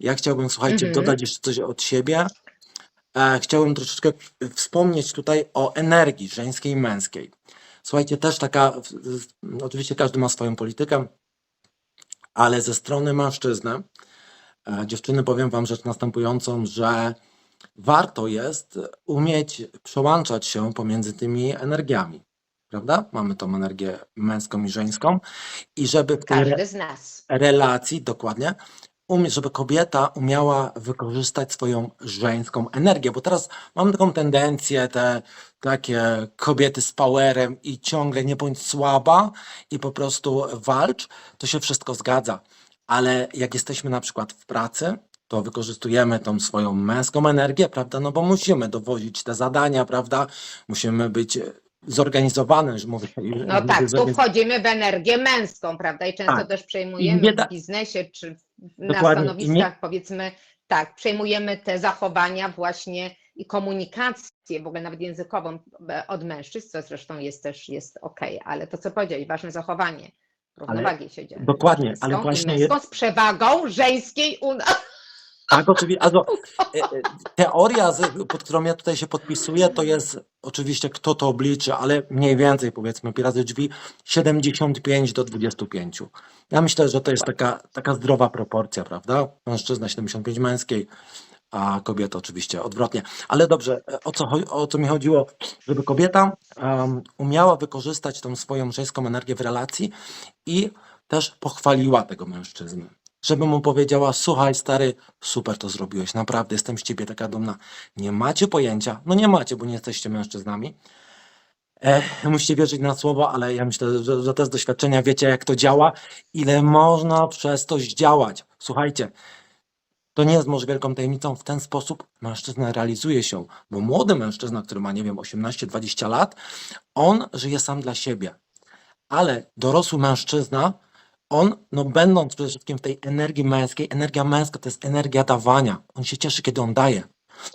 Ja chciałbym, słuchajcie, Mhm. dodać jeszcze coś od siebie. E, chciałbym troszeczkę wspomnieć tutaj o energii żeńskiej i męskiej. Słuchajcie, też taka, oczywiście każdy ma swoją politykę, ale ze strony mężczyzny, e, dziewczyny, powiem wam rzecz następującą, że warto jest umieć przełączać się pomiędzy tymi energiami. Prawda? Mamy tą energię męską i żeńską. I żeby w tej relacji, dokładnie, umie, żeby kobieta umiała wykorzystać swoją żeńską energię, bo teraz mam taką tendencję, te takie kobiety z powerem i ciągle nie bądź słaba i po prostu walcz, to się wszystko zgadza. Ale jak jesteśmy na przykład w pracy, to wykorzystujemy tą swoją męską energię, prawda? No bo musimy dowozić te zadania, prawda? Musimy być zorganizowane, że mówię. No tak, tu wchodzimy w energię męską, prawda? I często Tak. też I przejmujemy nie da- w biznesie czy w- na Dokładnie. I nie- stanowiskach, powiedzmy, tak, przejmujemy te zachowania właśnie i komunikację, w ogóle nawet językową e, od mężczyzn, co zresztą jest też jest okej, ale to co powiedziałeś, ważne zachowanie. Równowagi się dzieje. Dokładnie, ale Męską i właśnie męską z przewagą żeńskiej u nas. Tak, oczywiście. Also, e, teoria, pod którą ja tutaj się podpisuję, to jest oczywiście kto to obliczy, ale mniej więcej powiedzmy pi razy drzwi 75 do 25. Ja myślę, że to jest taka, taka zdrowa proporcja, prawda? Mężczyzna 75 męskiej, a kobieta oczywiście odwrotnie. Ale dobrze, e, o co, o co mi chodziło? Żeby kobieta em, umiała wykorzystać tą swoją żeńską energię w relacji i też pochwaliła tego mężczyznę. Żeby mu powiedziała, słuchaj stary, super to zrobiłeś, naprawdę jestem z ciebie taka dumna. Nie macie pojęcia, no nie macie, bo nie jesteście mężczyznami. E, musicie wierzyć na słowo, ale ja myślę, że, że też z doświadczenia wiecie, jak to działa, ile można przez to zdziałać. Słuchajcie, to nie jest może wielką tajemnicą, w ten sposób mężczyzna realizuje się, bo młody mężczyzna, który ma, nie wiem, 18-20 lat, on żyje sam dla siebie. Ale dorosły mężczyzna, on, no będąc przede wszystkim w tej energii męskiej, energia męska to jest energia dawania. On się cieszy, kiedy on daje.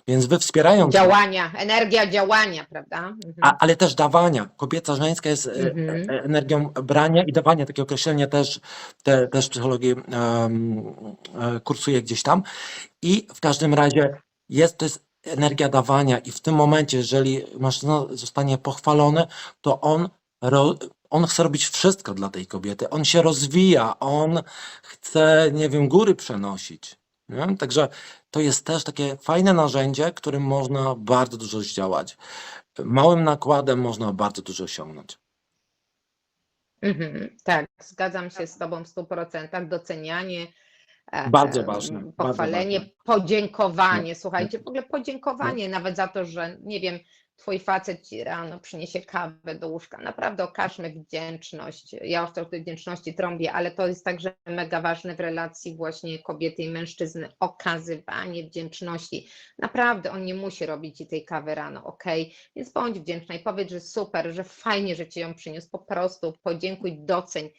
Więc wy wspierając, Działania, energia działania, prawda? Mhm. a, ale też dawania. Kobieca, żeńska jest e, Mhm. e, energią brania i dawania. Takie określenie też, te, też w psychologii e, kursuje gdzieś tam. I w każdym razie jest to jest energia dawania i w tym momencie, jeżeli mężczyzna zostanie pochwalony, to on, on chce robić wszystko dla tej kobiety. On się rozwija, on chce, nie wiem, góry przenosić. Nie? Także to jest też takie fajne narzędzie, którym można bardzo dużo zdziałać. Małym nakładem można bardzo dużo osiągnąć. Mhm, tak, zgadzam się z Tobą w 100%. Docenianie, e, Bardzo ważne, bardzo pochwalenie, ważne. podziękowanie. Słuchajcie, w ogóle podziękowanie nawet za to, że nie wiem, Twój facet ci rano przyniesie kawę do łóżka. Naprawdę okażmy wdzięczność. Ja o tej wdzięczności trąbię, ale to jest także mega ważne w relacji właśnie kobiety i mężczyzny. Okazywanie wdzięczności. Naprawdę on nie musi robić ci tej kawy rano, ok? Więc bądź wdzięczna i powiedz, że super, że fajnie, że ci ją przyniósł. Po prostu podziękuj, doceń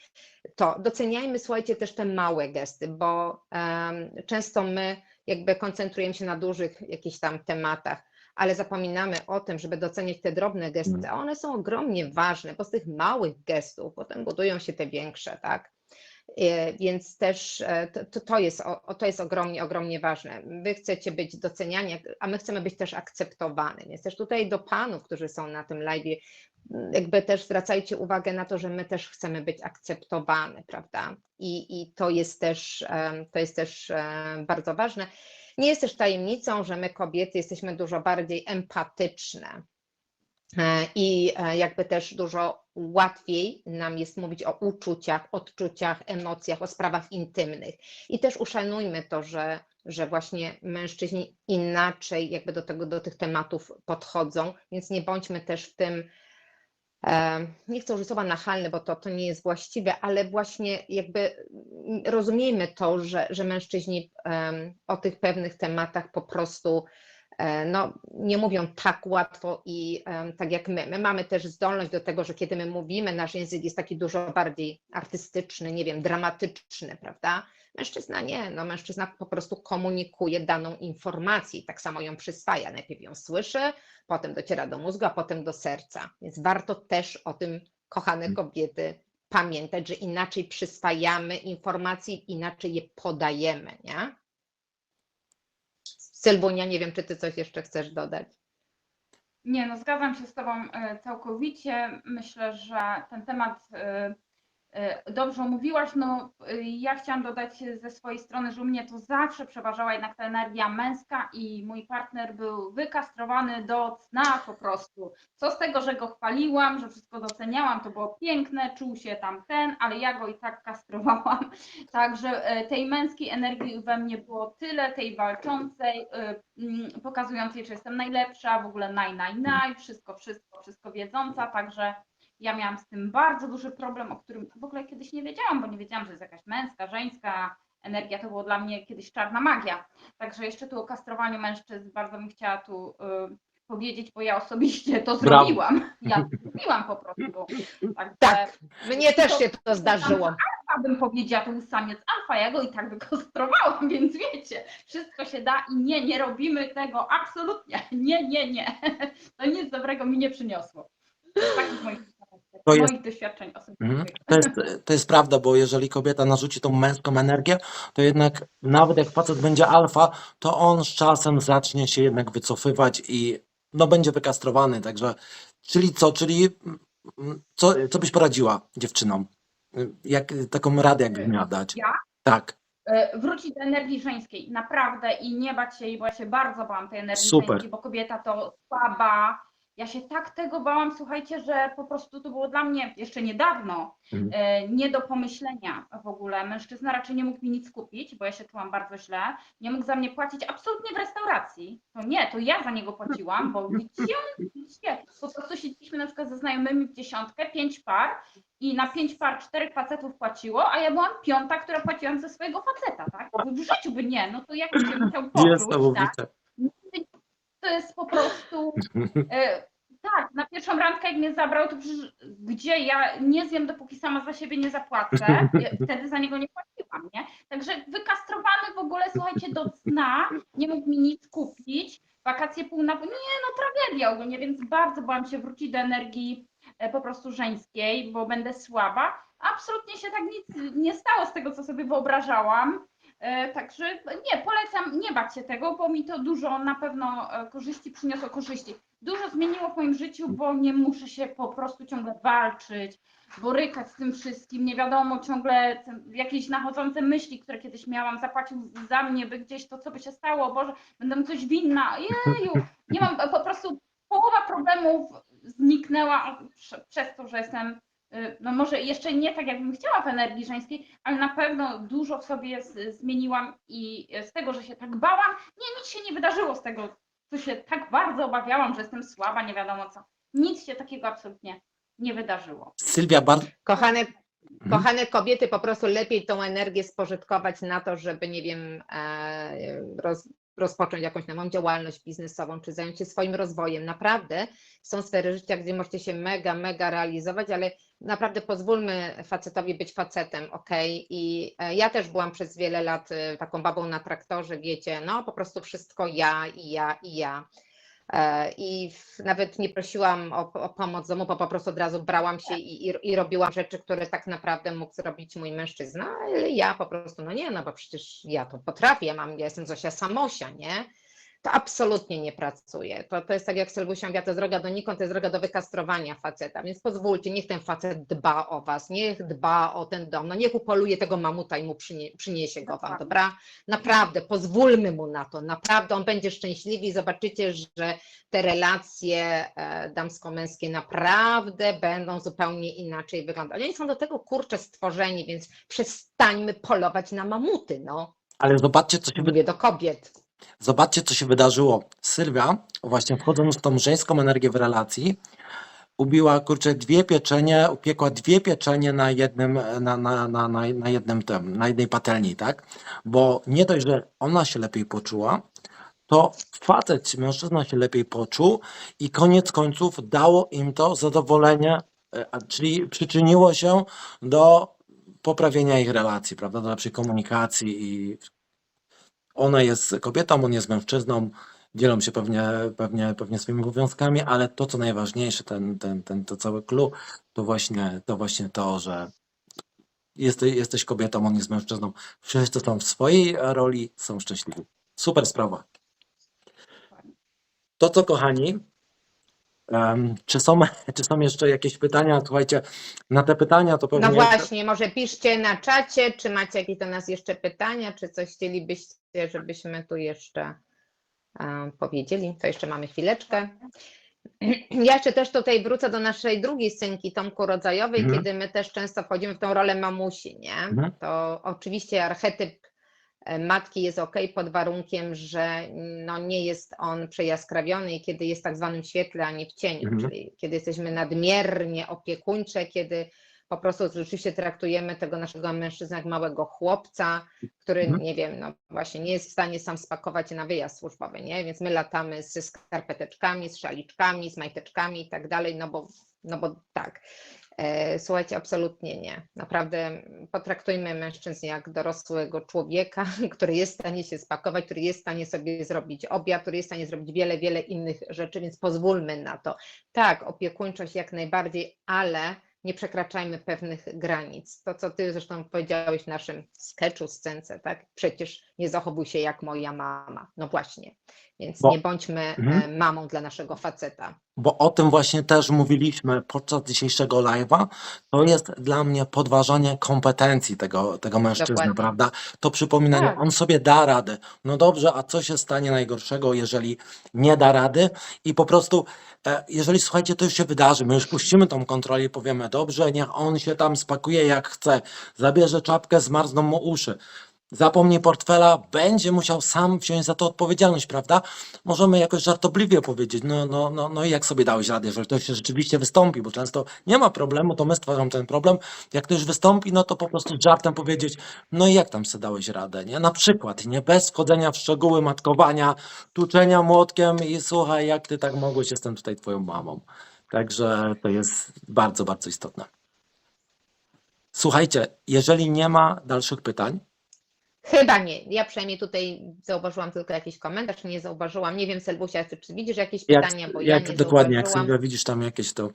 to. Doceniajmy, słuchajcie, też te małe gesty, bo em, często my jakby koncentrujemy się na dużych jakichś tam tematach, ale zapominamy o tym, żeby doceniać te drobne gesty, Mm. a one są ogromnie ważne, bo z tych małych gestów potem budują się te większe, tak? E, Więc też e, to, to- jest, to jest ogromnie, ogromnie ważne. Wy chcecie być doceniani, a my chcemy być też akceptowani. Więc też tutaj do panów, którzy są na tym live, jakby też zwracajcie uwagę na to, że my też chcemy być akceptowane, prawda? I, i to jest też, to jest też bardzo ważne. Nie jest też tajemnicą, że my kobiety jesteśmy dużo bardziej empatyczne. E, I e, jakby też dużo łatwiej nam jest mówić o uczuciach, odczuciach, emocjach, o sprawach intymnych. I też uszanujmy to, że, że właśnie mężczyźni inaczej jakby do, tego, do tych tematów podchodzą, więc nie bądźmy też w tym, nie chcę użyć słowa nachalny, bo to, to nie jest właściwe, ale właśnie jakby mm, rozumiejmy to, że, że mężczyźni o tych pewnych tematach po prostu no, nie mówią tak łatwo i tak jak my. My mamy też zdolność do tego, że kiedy my mówimy, nasz język jest taki dużo bardziej artystyczny, nie wiem, dramatyczny, prawda? Mężczyzna nie, no mężczyzna po prostu komunikuje daną informację i tak samo ją przyswaja. Najpierw ją słyszy, potem dociera do mózgu, a potem do serca. Więc warto też o tym, kochane kobiety, pamiętać, że inaczej przyswajamy informacji, inaczej je podajemy, nie? Sylwunia, nie wiem, czy ty coś jeszcze chcesz dodać. Nie, no zgadzam się z Tobą e, całkowicie. Myślę, że ten temat e, dobrze omówiłaś. No, e, ja chciałam dodać ze swojej strony, że u mnie to zawsze przeważała jednak ta energia męska i mój partner był wykastrowany do cna po prostu. Co z tego, że go chwaliłam, że wszystko doceniałam, to było piękne, czuł się tam ten, ale ja go i tak kastrowałam. Także e, tej męskiej energii we mnie było tyle, tej walczącej, e, mm, pokazującej, że jestem najlepsza, w ogóle naj, naj, naj, wszystko, wszystko, wszystko wiedząca, także ja miałam z tym bardzo duży problem, o którym w ogóle kiedyś nie wiedziałam, bo nie wiedziałam, że jest jakaś męska, żeńska energia, to było dla mnie kiedyś czarna magia. Także jeszcze tu o kastrowaniu mężczyzn bardzo bym chciała tu y, powiedzieć, bo ja osobiście to Brawo. zrobiłam. Ja to zrobiłam po prostu. Także, Tak, Mnie też się to zdarzyło. alfa bym powiedziała, to był samiec alfa, ja go i tak wykostrowałam, więc wiecie, wszystko się da i nie, nie robimy tego, absolutnie, nie, nie, nie. To nic dobrego mi nie przyniosło. Takich moich, To jest- moich doświadczeń Mhm. osobistych. To jest, to jest prawda, bo jeżeli kobieta narzuci tą męską energię, to jednak nawet jak facet będzie alfa, to on z czasem zacznie się jednak wycofywać i no będzie wykastrowany. Także, czyli co, czyli mm, co, co byś poradziła dziewczynom? Jak taką radę, jakbyś miała dać? Ja? Tak, E, Wrócić do energii żeńskiej, naprawdę i nie bać się jej, bo ja się bardzo bałam tej energii Super. żeńskiej, bo kobieta to słaba. Ja się tak tego bałam, słuchajcie, że po prostu to było dla mnie jeszcze niedawno Mhm. e, nie do pomyślenia w ogóle. Mężczyzna raczej nie mógł mi nic kupić, bo ja się czułam bardzo źle. Nie mógł za mnie płacić absolutnie w restauracji. To nie, to ja za niego płaciłam, bo gdzie on, gdzie? Po prostu siedzieliśmy na przykład ze znajomymi w dziesiątkę, pięć par i na pięć par czterech facetów płaciło, a ja byłam piąta, która płaciłam za swojego faceta, tak? W życiu by nie, no to jak się musiał poczuć, tak? To jest po prostu E, tak, na pierwszą randkę jak mnie zabrał, to przecież gdzie ja nie zjem, dopóki sama za siebie nie zapłacę. Wtedy za niego nie płaciłam, nie? Także wykastrowany w ogóle, słuchajcie, do cna, nie mógł mi nic kupić. Wakacje pół na pół, nie no tragedia ogólnie, więc bardzo bałam się wrócić do energii e, po prostu żeńskiej, bo będę słaba. Absolutnie się tak nic nie stało z tego, co sobie wyobrażałam. E, Także nie, polecam nie bać się tego, bo mi to dużo na pewno e, korzyści przyniosło korzyści. Dużo zmieniło w moim życiu, bo nie muszę się po prostu ciągle walczyć, borykać z tym wszystkim. Nie wiadomo, ciągle jakieś nachodzące myśli, które kiedyś miałam, zapłacił za mnie, by gdzieś to, co by się stało, Boże, będę coś winna. Jeju, nie mam po prostu połowa problemów zniknęła prze- przez to, że jestem no może jeszcze nie tak, jakbym chciała w energii żeńskiej, ale na pewno dużo w sobie z, zmieniłam i z tego, że się tak bałam, nie, nic się nie wydarzyło z tego, co się tak bardzo obawiałam, że jestem słaba, nie wiadomo co. Nic się takiego absolutnie nie wydarzyło. Sylwia, bardzo. Kochane, Mhm. kochane kobiety, po prostu lepiej tą energię spożytkować na to, żeby, nie wiem, e, roz, rozpocząć jakąś nową działalność biznesową, czy zająć się swoim rozwojem. Naprawdę są sfery życia, gdzie możecie się mega, mega realizować, ale naprawdę pozwólmy facetowi być facetem, ok? I e, ja też byłam przez wiele lat e, taką babą na traktorze, wiecie, no po prostu wszystko ja i ja i ja. E, I nawet nie prosiłam o, o pomoc domu, bo po prostu od razu brałam się i, i, i robiłam rzeczy, które tak naprawdę mógł zrobić mój mężczyzna, ale ja po prostu, no nie, no bo przecież ja to potrafię, mam, ja jestem Zosia Samosia, nie? To absolutnie nie pracuje. To, to jest tak jak Sylwusia mówiła, to jest droga donikąd, to jest droga do wykastrowania faceta, więc pozwólcie, niech ten facet dba o was, niech dba o ten dom, no niech upoluje tego mamuta i mu przynie, przyniesie go wam, dobra? Naprawdę, pozwólmy mu na to, naprawdę on będzie szczęśliwy i zobaczycie, że te relacje e, damsko-męskie naprawdę będą zupełnie inaczej wyglądać. Oni są do tego kurcze stworzeni, więc przestańmy polować na mamuty, no. Ale zobaczcie, co się. Mówię do kobiet. Zobaczcie, co się wydarzyło. Sylwia, właśnie wchodząc w tą żeńską energię w relacji, ubiła, kurczę, dwie pieczenie, upiekła dwie pieczenie na jednym, na, na, na, na, na jednym tym, na jednej patelni, tak? Bo nie dość, że ona się lepiej poczuła, to facet, mężczyzna się lepiej poczuł i koniec końców dało im to zadowolenie, e, czyli przyczyniło się do poprawienia ich relacji, prawda, do lepszej komunikacji i ona jest kobietą, on jest mężczyzną, dzielą się pewnie, pewnie, pewnie swoimi obowiązkami, ale to, co najważniejsze, ten, ten, ten, to całe clue, to właśnie, to właśnie to, że jesteś, jesteś kobietą, on jest mężczyzną. Wszyscy są w swojej roli, są szczęśliwi. Super sprawa. To co, kochani, czy są, czy są jeszcze jakieś pytania? Słuchajcie, na te pytania to pewnie... No właśnie, może piszcie na czacie, czy macie jakieś do nas jeszcze pytania, czy coś chcielibyście, żebyśmy tu jeszcze e, powiedzieli. To jeszcze mamy chwileczkę. Ja jeszcze też tutaj wrócę do naszej drugiej scynki, Tomku Rodzajowej, Mhm. kiedy my też często wchodzimy w tą rolę mamusi, nie? Mhm. To oczywiście archetyp matki jest ok pod warunkiem, że no, nie jest on przejaskrawiony i kiedy jest w tak zwanym świetle, a nie w cieniu, Mhm. czyli kiedy jesteśmy nadmiernie opiekuńcze, kiedy po prostu rzeczywiście traktujemy tego naszego mężczyznę jak małego chłopca, który, Mhm. nie wiem, no właśnie nie jest w stanie sam spakować się na wyjazd służbowy, nie? Więc my latamy ze skarpeteczkami, z szaliczkami, z majteczkami i tak dalej, no bo, no bo tak. E, Słuchajcie, absolutnie nie. Naprawdę potraktujmy mężczyzn jak dorosłego człowieka, który jest w stanie się spakować, który jest w stanie sobie zrobić obiad, który jest w stanie zrobić wiele, wiele innych rzeczy, więc pozwólmy na to. Tak, opiekuńczość jak najbardziej, ale nie przekraczajmy pewnych granic. To, co ty zresztą powiedziałeś w naszym sketchu, scence, tak? Przecież nie zachowuj się jak moja mama. No właśnie. Więc Bo- nie bądźmy Mhm. e, mamą dla naszego faceta. Bo o tym właśnie też mówiliśmy podczas dzisiejszego live'a. To jest dla mnie podważanie kompetencji tego, tego mężczyzny, Dokładnie. prawda? To przypominanie, Tak. on sobie da radę. No dobrze, a co się stanie najgorszego, jeżeli nie da rady? I po prostu, e, jeżeli słuchajcie, to już się wydarzy, my już puścimy tą kontrolę i powiemy, dobrze, niech on się tam spakuje jak chce, zabierze czapkę, zmarzną mu uszy. Zapomni portfela, będzie musiał sam wziąć za to odpowiedzialność, prawda? Możemy jakoś żartobliwie powiedzieć, no, no, no, no i jak sobie dałeś radę, że to się rzeczywiście wystąpi, bo często nie ma problemu, to my stwarzamy ten problem. Jak to już wystąpi, no to po prostu żartem powiedzieć, no i jak tam sobie dałeś radę, nie? Na przykład, nie? Bez wchodzenia w szczegóły matkowania, tuczenia młotkiem i słuchaj, jak ty tak mogłeś, jestem tutaj twoją mamą. Także to jest bardzo, bardzo istotne. Słuchajcie, jeżeli nie ma dalszych pytań, Chyba nie. Ja przynajmniej tutaj zauważyłam tylko jakiś komentarz, nie zauważyłam. Nie wiem, Selbusia, czy, czy widzisz jakieś jak, pytania, bo ja jak nie dokładnie, jak. Sylwia widzisz tam jakieś to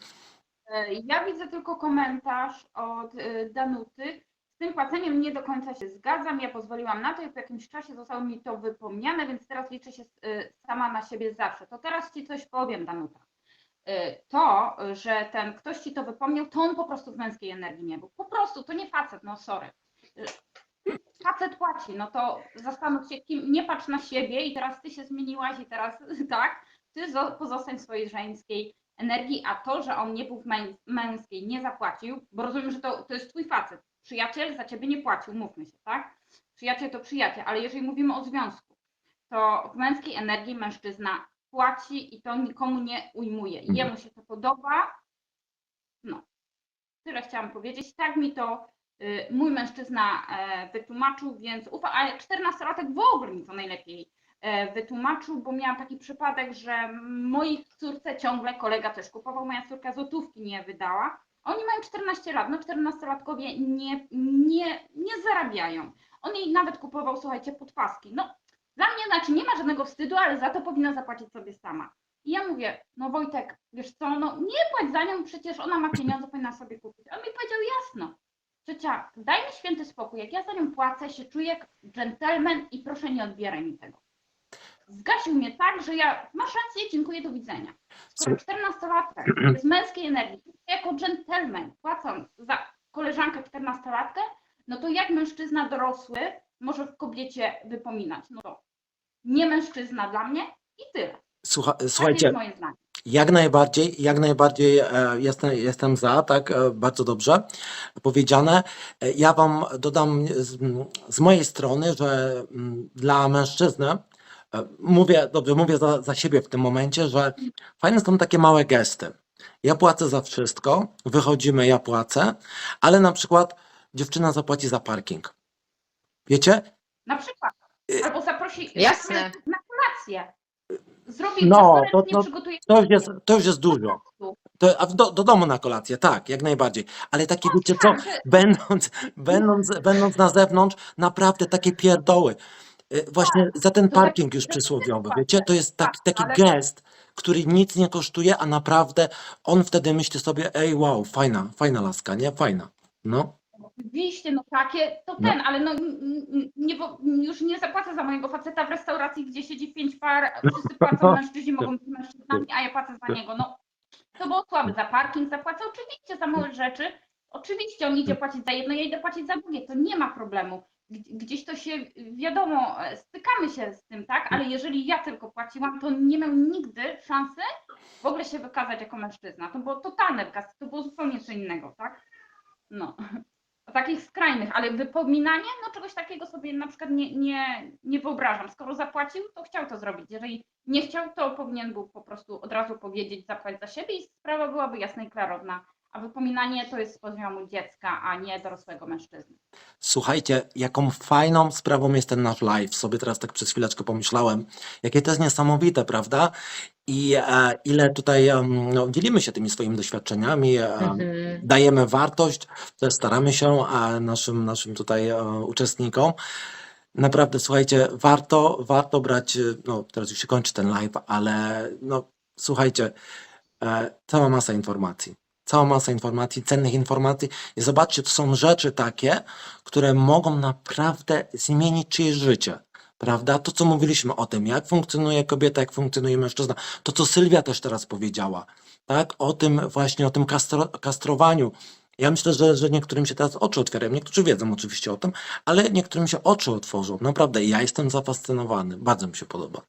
E, Ja widzę tylko komentarz od e, Danuty. Z tym płaceniem nie do końca się zgadzam. Ja pozwoliłam na to i po jakimś czasie zostało mi to wypomniane, więc teraz liczę się e, sama na siebie zawsze. To teraz Ci coś powiem, Danuta. To, że ten ktoś Ci to wypomniał, to on po prostu w męskiej energii nie był. Po prostu, to nie facet, no sorry. Facet płaci, no to zastanów się, kim, nie patrz na siebie i teraz Ty się zmieniłaś i teraz tak, Ty zo- pozostań w swojej żeńskiej energii, a to, że on nie był w męs- męskiej, nie zapłacił, bo rozumiem, że to, to jest twój facet. Przyjaciel za ciebie nie płacił, mówmy się, tak? Przyjaciel to przyjaciel, ale jeżeli mówimy o związku, to w męskiej energii mężczyzna płaci i to nikomu nie ujmuje. Mhm. Jemu się to podoba. No. Tyle chciałam powiedzieć. Tak mi to mój mężczyzna e, wytłumaczył, więc ufa, a 14-latek w ogóle mi to najlepiej e, wytłumaczył, bo miałam taki przypadek, że mojej córce ciągle kolega też kupował, moja córka złotówki nie wydała. Oni mają 14 lat, no 14-latkowie nie, nie, nie zarabiają. On jej nawet kupował, słuchajcie, podpaski. No dla mnie znaczy nie ma żadnego wstydu, ale za to powinna zapłacić sobie sama. I ja mówię, no Wojtek, wiesz co, no nie płać za nią, przecież ona ma pieniądze, powinna sobie kupić. On mi powiedział, jasno, ciocia, daj mi święty spokój, jak ja za nią płacę, się czuję jak dżentelmen i proszę nie odbieraj mi tego. Zgasił mnie tak, że ja, masz rację, dziękuję, do widzenia. Skoro 14-latek jest męskiej energii, jako dżentelmen płacąc za koleżankę 14-latkę, no to jak mężczyzna dorosły może w kobiecie wypominać? No to nie mężczyzna dla mnie i tyle. Słucha, słuchajcie, jest moje zdanie. Jak najbardziej, jak najbardziej e, jestem, jestem za, tak, e, bardzo dobrze powiedziane. E, ja Wam dodam z, z mojej strony, że mm, dla mężczyzny, mówię, dobrze, mówię za, za siebie w tym momencie, że fajne są takie małe gesty. Ja płacę za wszystko, wychodzimy, ja płacę, ale na przykład dziewczyna zapłaci za parking. Wiecie? Na przykład. Albo zaprosi Jasne. na kolację. Zrobi No, to- to, to- już jest, to już jest dużo. To, a do, do domu na kolację, tak, jak najbardziej. Ale takie, wiecie co, Tak, że- będąc, będąc, będąc na zewnątrz, naprawdę takie pierdoły. Y, Właśnie za ten tak- parking już przysłowiowy, tak, wiecie, to jest taki, tak, taki gest, który nic nie kosztuje, a naprawdę on wtedy myśli sobie, ej, wow, fajna, fajna laska, nie? Fajna. No. Oczywiście, no takie, to No. ten, ale no nie, już nie zapłacę za mojego faceta w restauracji, gdzie siedzi pięć par, wszyscy płacą, mężczyźni mogą być mężczyznami, a ja płacę za niego. No, to było słabe. Za parking zapłacę oczywiście za małe rzeczy. Oczywiście on idzie płacić za jedno, ja idę płacić za drugie, to nie ma problemu. Gdzieś to się, wiadomo, e, stykamy się z tym, tak? Ale jeżeli ja tylko płaciłam, to nie miał nigdy szansy w ogóle się wykazać jako mężczyzna. To było totalne wykaz, to było zupełnie co innego, tak? No. Takich skrajnych, ale wypominanie, no czegoś takiego sobie na przykład nie, nie, nie wyobrażam. Skoro zapłacił, to chciał to zrobić. Jeżeli nie chciał, to powinien był po prostu od razu powiedzieć, zapłać za siebie i sprawa byłaby jasna i klarowna. A wypominanie to jest z poziomu dziecka, a nie dorosłego mężczyzny. Słuchajcie, jaką fajną sprawą jest ten nasz live. Sobie teraz tak przez chwileczkę pomyślałem. Jakie to jest niesamowite, prawda? I e, ile tutaj no, dzielimy się tymi swoimi doświadczeniami, e, Mhm. dajemy wartość, też staramy się a naszym, naszym tutaj e, uczestnikom. Naprawdę, słuchajcie, warto, warto brać, e, no teraz już się kończy ten live, ale no słuchajcie, e, cała masa informacji. Cała masa informacji, cennych informacji. I zobaczcie, to są rzeczy takie, które mogą naprawdę zmienić czyjeś życie. Prawda? To, co mówiliśmy o tym, jak funkcjonuje kobieta, jak funkcjonuje mężczyzna. To, co Sylwia też teraz powiedziała. Tak? O tym właśnie, o tym kastro, kastrowaniu. Ja myślę, że, że niektórym się teraz oczy otwierają. Niektórzy wiedzą oczywiście o tym, ale niektórym się oczy otworzą. Naprawdę, ja jestem zafascynowany. Bardzo mi się podoba.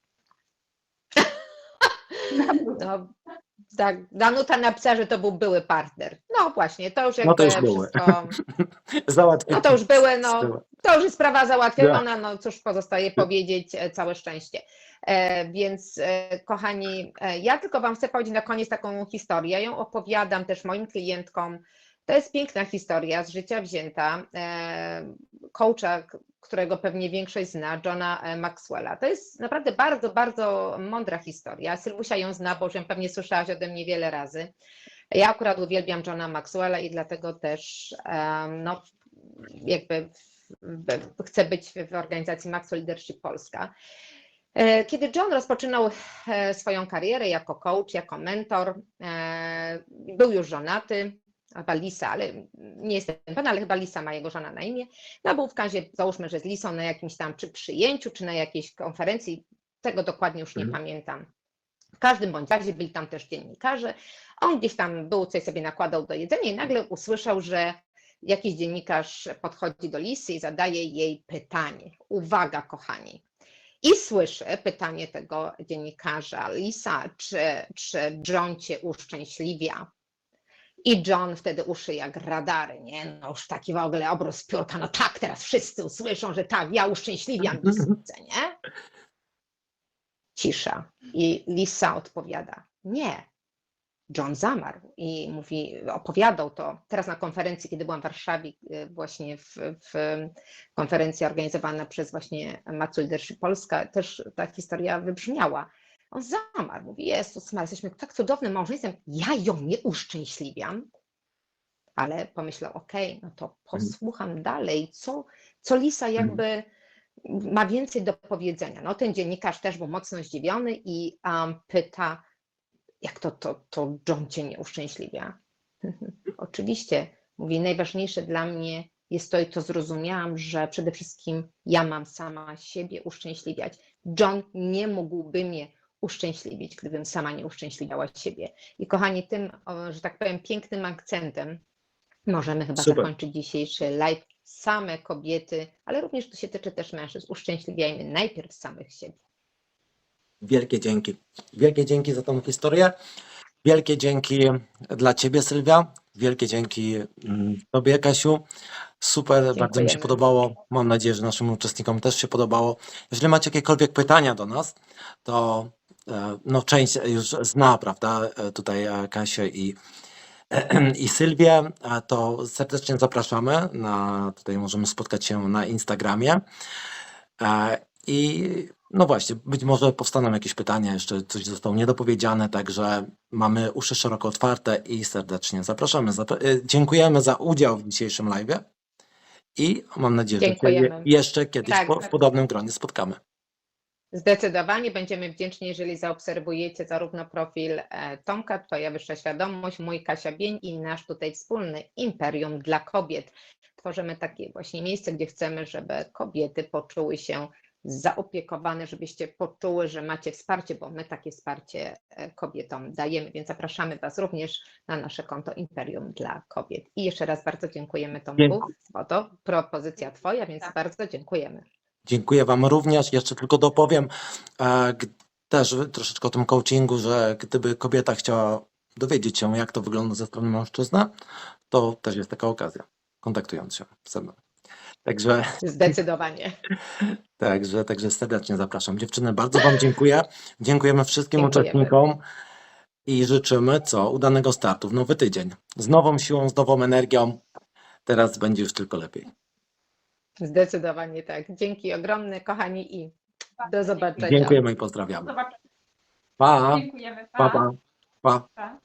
No, tak, Danuta napisała, że to był były partner. No właśnie, to już jakby No to już były. wszystko, Załatwię. no to już były, no to już jest sprawa załatwiona, no cóż pozostaje powiedzieć, e, całe szczęście. E, więc e, kochani, e, ja tylko Wam chcę powiedzieć na koniec taką historię, ja ją opowiadam też moim klientkom. To jest piękna historia z życia wzięta e, coacha, którego pewnie większość zna, Johna e, Maxwella. To jest naprawdę bardzo, bardzo mądra historia. Sylwusia ją zna, bo już ją pewnie słyszałaś ode mnie wiele razy. Ja akurat uwielbiam Johna Maxwella i dlatego też no, jakby chcę być w organizacji Maxwell Leadership Polska. E, Kiedy John rozpoczynał swoją karierę jako coach, jako mentor, był już żonaty, chyba Lisa, ale nie jestem pewna, ale chyba Lisa ma jego żona na imię. No był w kazie, załóżmy, że z Lisą na jakimś tam czy przyjęciu, czy na jakiejś konferencji, tego dokładnie już nie Mhm. pamiętam. W każdym bądź razie byli tam też dziennikarze. On gdzieś tam był, coś sobie nakładał do jedzenia i nagle usłyszał, że jakiś dziennikarz podchodzi do Lisy i zadaje jej pytanie. Uwaga, kochani. I słyszę pytanie tego dziennikarza, Lisa, czy, czy John cię uszczęśliwia? I John wtedy uszy jak radary, nie? No już taki w ogóle obróz piórka, no tak, teraz wszyscy usłyszą, że tak, ja uszczęśliwiam Lisę, nie? Cisza. I Lisa odpowiada, nie. John zamarł i mówi, opowiadał to teraz na konferencji, kiedy byłam w Warszawie, y, właśnie w, w konferencji organizowana przez właśnie Leadership Polska, też ta historia wybrzmiała. On zamarł, mówi, Jezus Maria, jesteśmy tak cudownym małżeństwem, ja ją nie uszczęśliwiam. Ale pomyślał, okej, no to posłucham dalej, co, co Lisa jakby ma więcej do powiedzenia. No ten dziennikarz też był mocno zdziwiony i um, pyta, jak to, to, to John cię nie uszczęśliwia? Oczywiście, mówi, najważniejsze dla mnie jest to, i to zrozumiałam, że przede wszystkim ja mam sama siebie uszczęśliwiać. John nie mógłby mnie uszczęśliwić, gdybym sama nie uszczęśliwiała siebie. I kochani, tym, że tak powiem, pięknym akcentem możemy chyba Super. zakończyć dzisiejszy live. Same kobiety, ale również to się tyczy też mężczyzn, uszczęśliwiajmy najpierw samych siebie. Wielkie dzięki. Wielkie dzięki za tą historię. Wielkie dzięki dla Ciebie, Sylwia. Wielkie dzięki mm, Tobie, Kasiu. Super, bardzo mi się Dziękujemy. podobało. Mam nadzieję, że naszym uczestnikom też się podobało. Jeżeli macie jakiekolwiek pytania do nas, to no, część już zna, prawda, e, tutaj e, Kasię i, i Sylwię, to serdecznie zapraszamy. Na, tutaj możemy spotkać się na Instagramie. E, I no właśnie, być może powstaną jakieś pytania, jeszcze coś zostało niedopowiedziane, także mamy uszy szeroko otwarte i serdecznie zapraszamy. Zapra- e, dziękujemy za udział w dzisiejszym live i mam nadzieję, że się je- Dziękujemy. jeszcze kiedyś Tak. po, w podobnym gronie spotkamy. Zdecydowanie będziemy wdzięczni, jeżeli zaobserwujecie zarówno profil e, Tomka, Twoja Wyższa Świadomość, mój Kasia Bień i nasz tutaj wspólny Imperium dla Kobiet. Tworzymy takie właśnie miejsce, gdzie chcemy, żeby kobiety poczuły się zaopiekowane, żebyście poczuły, że macie wsparcie, bo my takie wsparcie e, kobietom dajemy, więc zapraszamy Was również na nasze konto Imperium dla Kobiet. I jeszcze raz bardzo dziękujemy Tomku, bo to propozycja Twoja, więc Tak. bardzo dziękujemy. Dziękuję Wam również. Jeszcze tylko dopowiem e, g- też troszeczkę o tym coachingu, że gdyby kobieta chciała dowiedzieć się, jak to wygląda ze strony mężczyzny, to też jest taka okazja, kontaktując się ze mną. Także, Zdecydowanie. także, także serdecznie zapraszam. Dziewczyny, bardzo Wam dziękuję. Dziękujemy wszystkim Dziękujemy. uczestnikom i życzymy co? Udanego startu w nowy tydzień. Z nową siłą, z nową energią. Teraz będzie już tylko lepiej. Zdecydowanie tak. Dzięki ogromne, kochani i do zobaczenia. Dziękujemy i pozdrawiamy. Pa, Dziękujemy. pa, pa. pa. pa.